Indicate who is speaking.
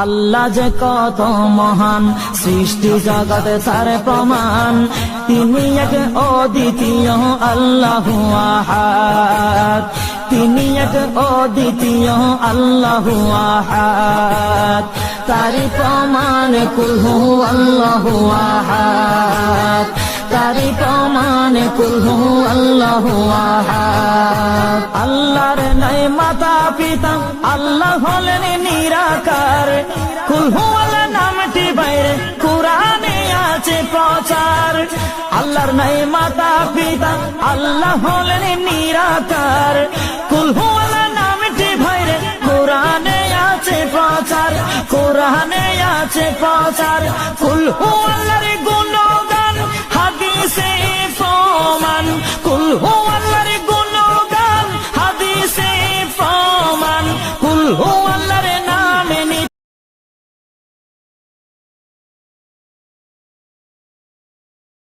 Speaker 1: আল্লাহ যে কত মহান, সৃষ্টি জগতে তার প্রমাণ। তিনি এক অদ্বিতীয় আল্লাহ আহাদ। তিনি এক অদ্বিতীয় আল্লাহ আহাদ। তারি প্রমাণ কুলহু আল্লাহ আহাদ। তারি প্রমাণ কুলহু আল্লাহ আহাদ। আল্লাহর নাই মাতা পিতা, আল্লাহ হলেন নিরাকার। কুলহু নামটি বাইরে, কোরআনে আছে প্রচার। আল্লাহর নাই মাতা, পিতা, আল্লাহ হলেন নিরাকার। কুলহু আল্লাহ নামটি বাইরে, কোরআনে আছে প্রচার, কোরআনে আছে প্রচার। কুলহু আল্লাহর